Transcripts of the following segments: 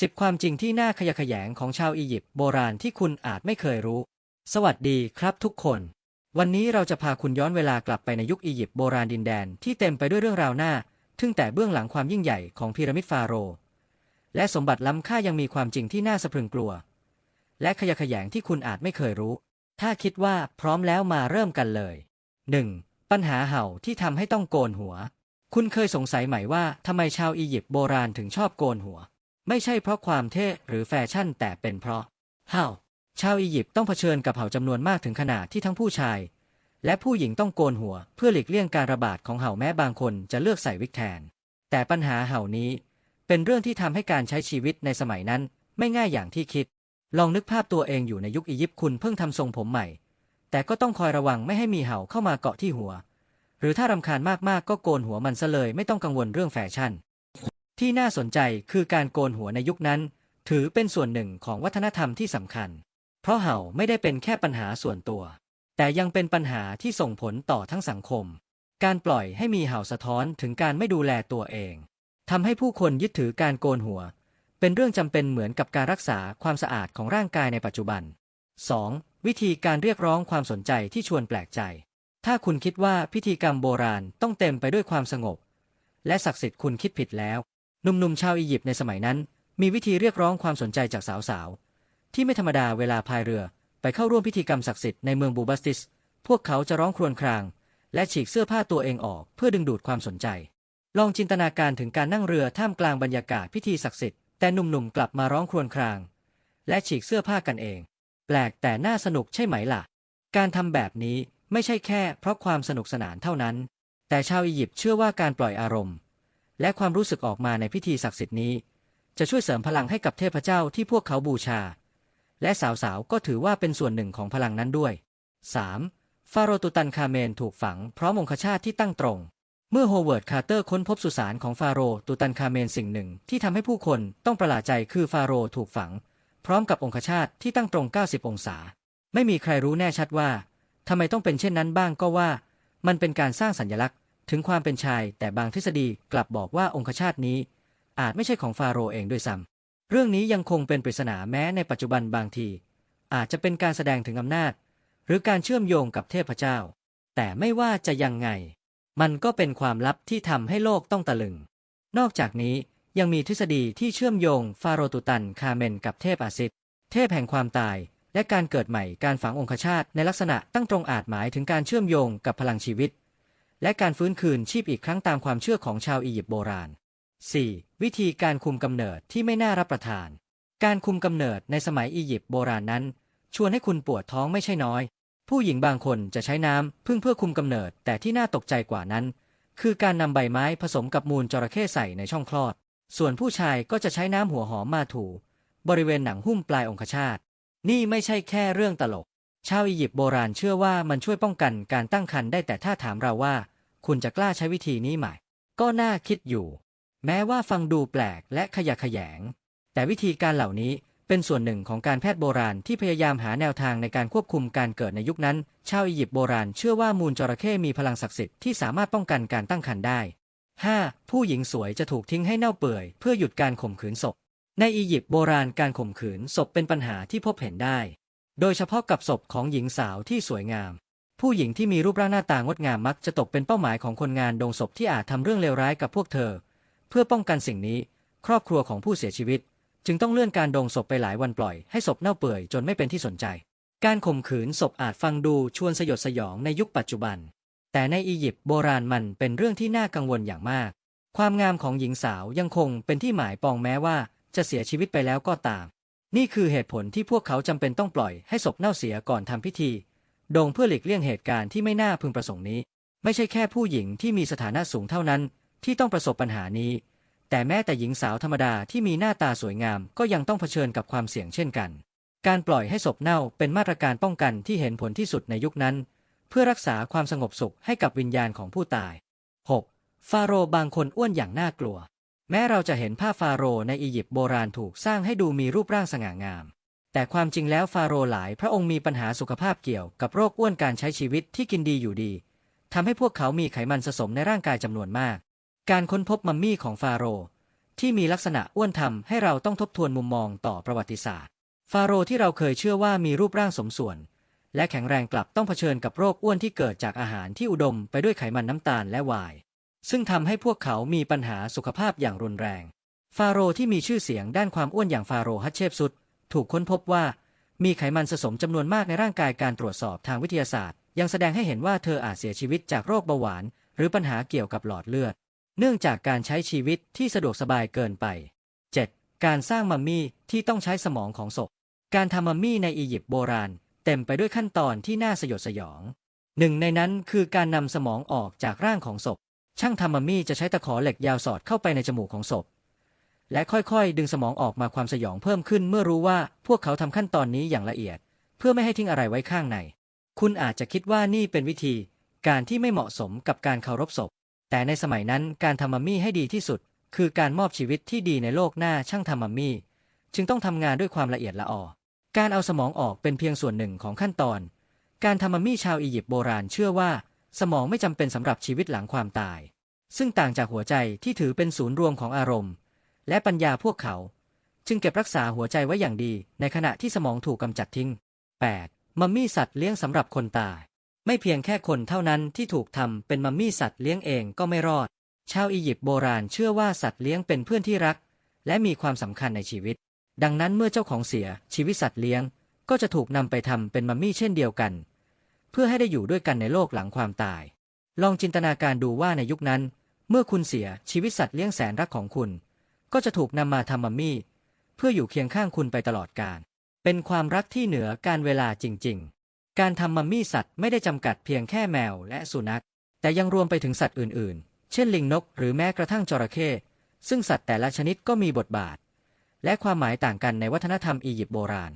สิบความจริงที่น่าขยะแขยงของชาวอียิปต์โบราณที่คุณอาจไม่เคยรู้ สวัสดีครับทุกคน วันนี้เราจะพาคุณย้อนเวลากลับไปในยุคอียิปต์โบราณดินแดนที่เต็มไปด้วยเรื่องราวหน้าทึ่งแต่เบื้องหลังความยิ่งใหญ่ของพีระมิดฟาโรห์และสมบัติล้ำค่ายังมีความจริงที่น่าสะพรึงกลัว และขยะแขยงที่คุณอาจไม่เคยรู้ ถ้าคิดว่าพร้อมแล้วมาเริ่มกันเลย 1. ปัญหาเห่าที่ทำให้ต้องโกนหัว คุณเคยสงสัยไหมว่าทำไมชาวอียิปต์โบราณถึงชอบโกนหัว ไม่ใช่เพราะความเท่หรือแฟชั่นแต่เป็นเพราะเห่าชาวอียิปต์ต้องเผชิญกับเห่าจำนวนมากถึงขนาดที่ทั้งผู้ชาย และผู้หญิงต้องโกนหัว เพื่อหลีกเลี่ยงการระบาดของเห่าแม้บางคนจะเลือกใส่วิกแทน แต่ปัญหาเห่านี้เป็นเรื่องที่ทำให้การใช้ชีวิตในสมัยนั้นไม่ง่ายอย่างที่คิด ลองนึกภาพตัวเองอยู่ในยุคอียิปต์คุณเพิ่งทำทรงผมใหม่ แต่ก็ต้องคอยระวังไม่ให้มีเห่าเข้ามาเกาะที่หัว หรือถ้ารำคาญมากๆก็โกนหัวมันซะเลยไม่ต้องกังวลเรื่องแฟชั่น ที่น่าสนใจคือการโกนหัวในยุคนั้น ถือเป็นส่วนหนึ่งของวัฒนธรรมที่สำคัญ เพราะเห่าไม่ได้เป็นแค่ปัญหาส่วนตัว แต่ยังเป็นปัญหาที่ส่งผลต่อทั้งสังคม การปล่อยให้มีเห่าสะท้อนถึงการไม่ดูแลตัวเองทำให้ผู้คนยึดถือการโกนหัว เป็นเรื่องจำเป็นเหมือนกับการรักษาความสะอาดของร่างกายในปัจจุบัน 2. วิธีการเรียกร้องความสนใจที่ชวนแปลกใจ ถ้าคุณคิดว่าพิธีกรรมโบราณต้องเต็มไปด้วยความสงบ และศักดิ์สิทธิ์คุณคิดผิดแล้ว หนุ่มๆชาวอียิปต์ในสมัยนั้น มีวิธีเรียกร้องความสนใจจากสาวๆ ที่ไม่ธรรมดาเวลาพายเรือไปเข้าร่วมพิธีกรรมศักดิ์สิทธิ์ในเมืองบูบัสติส พวกเขาจะร้องครวญคราง และฉีกเสื้อผ้าตัวเองออกเพื่อดึงดูดความสนใจ ลองจินตนาการถึงการนั่งเรือท่ามกลางบรรยากาศพิธีศักดิ์สิทธิ์แต่หนุ่มๆกลับมาร้องครวญคราง และฉีกเสื้อผ้ากันเอง แปลกแต่น่าสนุกใช่ไหมล่ะ การทำแบบนี้ไม่ใช่แค่เพราะความสนุกสนานเท่านั้น แต่ชาวอียิปต์เชื่อว่าการปล่อยอารมณ์ และความรู้สึกออกมาในพิธีศักดิ์สิทธิ์นี้ จะช่วยเสริมพลังให้กับเทพเจ้าที่พวกเขาบูชา และสาวๆก็ถือว่าเป็นส่วนหนึ่งของพลังนั้นด้วย 3. ฟาโรตุตันคาเมนถูกฝังพร้อมองคชาตที่ตั้งตรง เมื่อโฮเวิร์ดคาร์เตอร์ค้นพบสุสานของฟาโรตุตันคาเมนสิ่งหนึ่งที่ทำให้ผู้คนต้องประหลาดใจคือฟาโรถูกฝัง พร้อมกับองคชาตที่ตั้งตรง 90 องศา ไม่มีใครรู้แน่ชัดว่าทำไมต้องเป็นเช่นนั้นบ้างก็ว่า มันเป็นการสร้างสัญลักษณ์ ถึงความเป็นชาย แต่บางทฤษฎีกลับบอกว่าองคชาตนี้ อาจไม่ใช่ของฟาโรห์เองด้วยซ้ำเรื่องนี้ยังคงเป็นปริศนาแม้ในปัจจุบันบางที อาจจะเป็นการแสดงถึงอำนาจ หรือการเชื่อมโยงกับเทพเจ้า แต่ไม่ว่าจะยังไง มันก็เป็นความลับที่ทำให้โลกต้องตะลึง นอกจากนี้ยังมีทฤษฎีที่เชื่อมโยงฟาโรตุตันคาเมนกับเทพอาซิดเทพแห่งความตายและการเกิดใหม่การฝังองคชาตในลักษณะตั้งตรงอาจหมายถึงการเชื่อมโยงกับพลังชีวิต และการฟื้นคืนชีพอีกครั้งตามความเชื่อของชาวอียิปต์โบราณ 4. วิธีการคุมกำเนิดที่ไม่น่ารับประทาน การคุมกำเนิดในสมัยอียิปต์โบราณนั้น ชวนให้คุณปวดท้องไม่ใช่น้อย ผู้หญิงบางคนจะใช้น้ำพึ่งเพื่อคุมกำเนิดแต่ที่น่าตกใจกว่านั้น คือการนำใบไม้ผสมกับมูลจระเข้ใส่ในช่องคลอด ส่วนผู้ชายก็จะใช้น้ำหัวหอมมาถู บริเวณหนังหุ้มปลายองคชาตนี่ไม่ใช่แค่เรื่องตลก ชาวอียิปต์โบราณเชื่อว่ามันช่วยป้องกันการตั้งครรภ์ได้แต่ถ้าถามเราว่า คุณจะกล้าใช้วิธีนี้ไหม ก็น่าคิดอยู่ แม้ว่าฟังดูแปลกและขยะแขยง แต่วิธีการเหล่านี้เป็นส่วนหนึ่งของการแพทย์โบราณที่พยายามหาแนวทางในการควบคุมการเกิดในยุคนั้น ชาวอียิปต์โบราณเชื่อว่ามูลจระเข้มีพลังศักดิ์สิทธิ์ที่สามารถป้องกันการตั้งครรภ์ได้ 5. ผู้หญิงสวยจะถูกทิ้งให้เน่าเปื่อยเพื่อหยุดการข่มขืนศพ ในอียิปต์โบราณการข่มขืนศพเป็นปัญหาที่พบเห็นได้ โดยเฉพาะกับศพของหญิงสาวที่สวยงาม ผู้หญิงที่มีรูปร่างหน้าตางดงามมักจะตกเป็นเป้าหมายของคนงานโดงศพที่อาจทำเรื่องเลวร้ายกับพวกเธอ เพื่อป้องกันสิ่งนี้ ครอบครัวของผู้เสียชีวิต จึงต้องเลื่อนการโดงศพไปหลายวันปล่อยให้ศพเน่าเปื่อยจนไม่เป็นที่สนใจ การข่มขืนศพอาจฟังดูชวนสยดสยองในยุคปัจจุบัน แต่ในอียิปต์โบราณมันเป็นเรื่องที่น่ากังวลอย่างมาก ความงามของหญิงสาวยังคงเป็นที่หมายปองแม้ว่าจะเสียชีวิตไปแล้วก็ตาม นี่คือเหตุผลที่พวกเขาจำเป็นต้องปล่อยให้ศพเน่าเสียก่อนทำพิธี ดงเพื่อหลีกเลี่ยงเหตุการณ์ที่ไม่น่าพึงประสงค์นี้ ไม่ใช่แค่ผู้หญิงที่มีสถานะสูงเท่านั้นที่ต้องประสบปัญหานี้ แต่แม้แต่หญิงสาวธรรมดาที่มีหน้าตาสวยงามก็ยังต้องเผชิญกับความเสี่ยงเช่นกัน การปล่อยให้ศพเน่าเป็นมาตรการป้องกันที่เห็นผลที่สุดในยุคนั้น เพื่อรักษาความสงบสุขให้กับวิญญาณของผู้ตาย 6. ฟาโรห์บางคนอ้วนอย่างน่ากลัว แม้เราจะเห็นภาพฟาโรห์ในอียิปต์โบราณถูกสร้างให้ดูมีรูปร่างสง่างาม แต่ความจริงแล้วฟาโรห์หลายพระองค์มีปัญหาสุขภาพเกี่ยวกับโรคอ้วนการใช้ชีวิตที่กินดีอยู่ดีทำให้พวกเขามีไขมันสะสมในร่างกายจำนวนมาก การค้นพบมัมมี่ของฟาโรห์ที่มีลักษณะอ้วนทำให้เราต้องทบทวนมุมมองต่อประวัติศาสตร์ ฟาโรห์ที่เราเคยเชื่อว่ามีรูปร่างสมส่วน และแข็งแรงกลับต้องเผชิญกับโรคอ้วนที่เกิดจากอาหารที่อุดมไปด้วยไขมันน้ำตาลและวน์ซึ่งทำให้พวกเขามีปัญหาสุขภาพอย่างรุนแรง ฟาโรห์ที่มีชื่อเสียงด้านความอ้วนอย่างฟาโรห์ฮัตเชฟซุด ถูกค้นพบว่ามีไขมันสะสมจำนวนมากในร่างกายการตรวจสอบทางวิทยาศาสตร์ ยังแสดงให้เห็นว่าเธออาจเสียชีวิตจากโรคเบาหวาน หรือปัญหาเกี่ยวกับหลอดเลือด เนื่องจากการใช้ชีวิตที่สะดวกสบายเกินไป 7. การสร้างมัมมี่ที่ต้องใช้สมองของศพ การทำมัมมี่ในอียิปต์โบราณ เต็มไปด้วยขั้นตอนที่น่าสยดสยอง หนึ่งในนั้นคือการนำสมองออกจากร่างของศพ ช่างทำมัมมี่จะใช้ตะขอเหล็กยาวสอดเข้าไปในจมูกของศพ และค่อยๆ ดึงสมองออกมาความสยองเพิ่มขึ้นเมื่อรู้ว่าพวกเขาทำขั้นตอนนี้อย่างละเอียด เพื่อไม่ให้ทิ้งอะไรไว้ข้างใน คุณอาจจะคิดว่านี่เป็นวิธี การที่ไม่เหมาะสมกับการเคารพศพ แต่ในสมัยนั้นการทำมัมมี่ให้ดีที่สุด คือการมอบชีวิตที่ดีในโลกหน้าช่างทำมัมมี่ จึงต้องทำงานด้วยความละเอียดละออ การเอาสมองออกเป็นเพียงส่วนหนึ่งของขั้นตอน การทำมัมมี่ชาวอียิปต์โบราณเชื่อว่า สมองไม่จำเป็นสำหรับชีวิตหลังความตาย ซึ่งต่างจากหัวใจที่ถือเป็นศูนย์รวมของอารมณ์ และปัญญาพวกเขา จึงเก็บรักษาหัวใจไว้อย่างดี ในขณะที่สมองถูกกำจัดทิ้ง 8. มัมมี่สัตว์เลี้ยงสำหรับคนตาย ไม่เพียงแค่คนเท่านั้นที่ถูกทำเป็นมัมมี่สัตว์เลี้ยงเองก็ไม่รอด ชาวอียิปต์โบราณเชื่อว่าสัตว์เลี้ยงเป็นเพื่อนที่รัก และมีความสำคัญในชีวิต ดังนั้นเมื่อเจ้าของเสียชีวิตสัตว์เลี้ยง ก็จะถูกนำไปทำเป็นมัมมี่เช่นเดียวกัน เพื่อให้ได้อยู่ด้วยกันในโลกหลังความตาย ลองจินตนาการดูว่าในยุคนั้น เมื่อคุณเสียชีวิตสัตว์เลี้ยงแสนรักของคุณ ก็จะถูกนำมาทำมัมมี่ เพื่ออยู่เคียงข้างคุณไปตลอดกาลเป็นความรักที่เหนือการเวลาจริง ๆ การทำมัมมี่สัตว์ไม่ได้จำกัดเพียงแค่แมวและสุนัข แต่ยังรวมไปถึงสัตว์อื่นๆ เช่นลิงนกหรือแม้กระทั่งจระเข้ซึ่งสัตว์แต่ละชนิดก็มีบทบาท และความหมายต่างกันในวัฒนธรรมอียิปต์โบราณ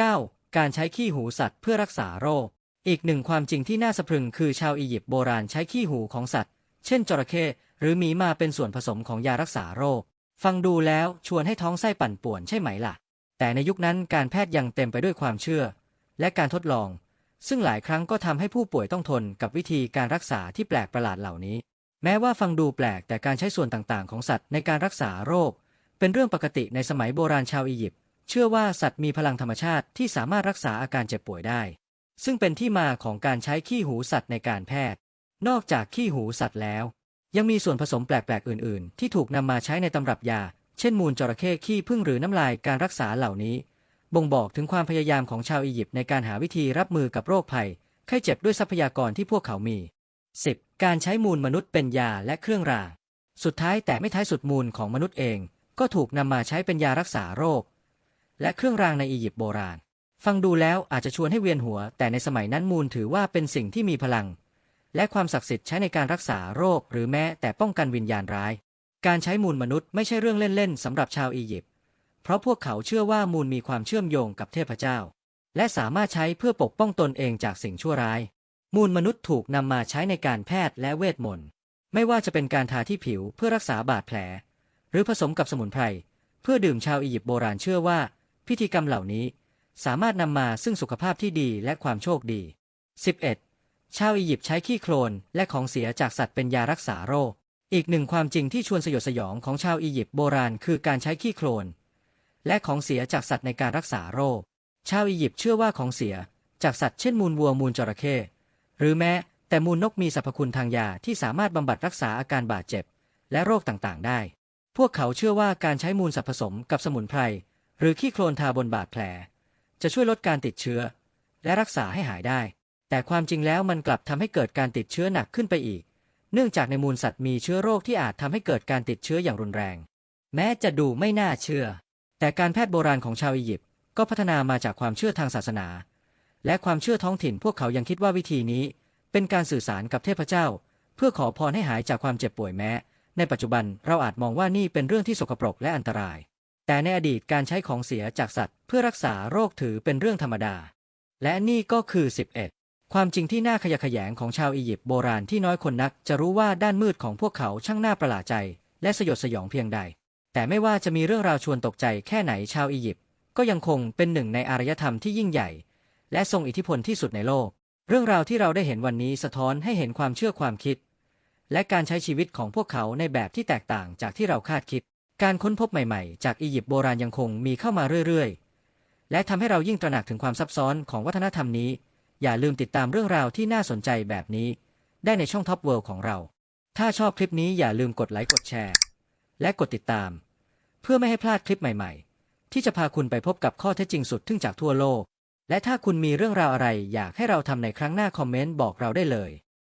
9. การใช้ขี้หูสัตว์เพื่อรักษาโรค อีกหนึ่งความจริงที่น่าสะพรึงคือชาวอียิปต์โบราณใช้ขี้หูของสัตว์ เช่นจระเข้หรือหมีมาเป็นส่วนผสมของยารักษาโรค ฟังดูแล้วชวนให้ท้องไส้ปั่นป่วนใช่ไหมล่ะ แต่ในยุคนั้นการแพทย์ยังเต็มไปด้วยความเชื่อ และการทดลอง ซึ่งหลายครั้งก็ทำให้ผู้ป่วยต้องทนกับวิธีการรักษาที่แปลกประหลาดเหล่านี้ แม้ว่าฟังดูแปลกแต่การใช้ส่วนต่างๆ ของสัตว์ในการรักษาโรค เป็นเรื่องปกติในสมัยโบราณชาวอียิปต์เชื่อว่าสัตว์มีพลังธรรมชาติที่สามารถรักษาอาการเจ็บป่วยได้ ซึ่งเป็นที่มาของการใช้ขี้หูสัตว์ในการแพทย์ นอกจากขี้หูสัตว์แล้ว ยังมีส่วนผสมแปลกๆ อื่น ๆ ที่ถูกนำมาใช้ในตำรับยา เช่นมูลจระเข้ขี้ผึ้งหรือน้ำลายการรักษาเหล่านี้ บ่งบอกถึงความพยายามของชาวอียิปต์ในการหาวิธีรับมือกับโรคภัย ไข้เจ็บด้วยทรัพยากรที่พวกเขามี 10. การใช้มูลมนุษย์เป็นยาและเครื่องราง สุดท้ายแต่ไม่ท้ายสุดมูลของมนุษย์เอง ก็ถูกนำมาใช้เป็นยารักษาโรค และเครื่องรางในอียิปต์โบราณ ฟังดูแล้วอาจจะชวนให้เวียนหัว แต่ในสมัยนั้นมูลถือว่าเป็นสิ่งที่มีพลัง และความศักดิ์สิทธิ์ใช้ในการรักษาโรค หรือแม้แต่ป้องกันวิญญาณร้าย การใช้มูลมนุษย์ไม่ใช่เรื่องเล่นๆสำหรับชาวอียิปต์ เพราะพวกเขาเชื่อว่ามูลมีความเชื่อมโยงกับเทพเจ้า และสามารถใช้เพื่อปกป้องตนเองจากสิ่งชั่วร้าย มูลมนุษย์ถูกนำมาใช้ในการแพทย์และเวทมนต์ ไม่ว่าจะเป็นการทาที่ผิวเพื่อรักษาบาดแผล หรือผสมกับสมุนไพรเพื่อดื่มชาวอียิปต์โบราณเชื่อว่า พิธีกรรมเหล่านี้สามารถนำมาซึ่งสุขภาพที่ดีและความโชคดี 11. ชาวอียิปต์ใช้ขี้โคลนและของเสียจากสัตว์เป็นยารักษาโรค อีกหนึ่งความจริงที่ชวนสยดสยองของชาวอียิปต์โบราณคือการใช้ขี้โคลนและของเสียจากสัตว์ในการรักษาโรค ชาวอียิปต์เชื่อว่าของเสียจากสัตว์เช่นมูลวัวมูลจระเข้หรือแม้แต่มูลนกมีสรรพคุณทางยาที่สามารถบำบัดรักษาอาการบาดเจ็บ และโรคต่างๆ ได้ พวกเขาเชื่อว่าการใช้มูลสัตว์ผสมกับสมุนไพรหรือขี้โคลนทาบนบาดแผล จะช่วยลดการติดเชื้อ และรักษาให้หายได้ แต่ความจริงแล้วมันกลับทำให้เกิดการติดเชื้อหนักขึ้นไปอีก เนื่องจากในมูลสัตว์มีเชื้อโรคที่อาจทำให้เกิดการติดเชื้ออย่างรุนแรง แม้จะดูไม่น่าเชื่อ แต่การแพทย์โบราณของชาวอียิปต์ก็พัฒนามาจากความเชื่อทางศาสนา และความเชื่อท้องถิ่นพวกเขายังคิดว่าวิธีนี้ เป็นการสื่อสารกับเทพเจ้า เพื่อขอพรให้หายจากความเจ็บป่วยแม้ ในปัจจุบันเราอาจมองว่านี่เป็นเรื่องที่สกปรกและอันตราย แต่ในอดีตการใช้ของเสียจากสัตว์ เพื่อรักษาโรคถือเป็นเรื่องธรรมดา และนี่ก็คือ 11 ความจริงที่น่าขยะแขยงของชาวอียิปต์โบราณที่น้อยคนนัก จะรู้ว่าด้านมืดของพวกเขาช่างน่าประหลาดใจ และสยดสยองเพียงใด แต่ไม่ว่าจะมีเรื่องราวชวนตกใจแค่ไหนชาวอียิปต์ก็ยังคงเป็นหนึ่งในอารยธรรมที่ยิ่งใหญ่ และทรงอิทธิพลที่สุดในโลก เรื่องราวที่เราได้เห็นวันนี้สะท้อนให้เห็นความเชื่อความคิด และการใช้ชีวิตของพวกเขาในแบบที่แตกต่างจากที่เราคาดคิด การค้นพบใหม่ๆ จากอียิปต์โบราณยังคงมีเข้ามาเรื่อยๆ และทำให้เรายิ่งตระหนักถึงความซับซ้อนของวัฒนธรรมนี้ อย่าลืมติดตามเรื่องราวที่น่าสนใจแบบนี้ ได้ในช่อง Top World ของเรา ถ้าชอบคลิปนี้อย่าลืมกดไลค์กดแชร์ และกดติดตาม เพื่อไม่ให้พลาดคลิปใหม่ ๆ ที่จะพาคุณไปพบกับข้อเท็จจริงสุดทึ่งจากทั่วโลก และถ้าคุณมีเรื่องราวอะไรอยากให้เราทำในครั้งหน้าคอมเมนต์บอกเราได้เลย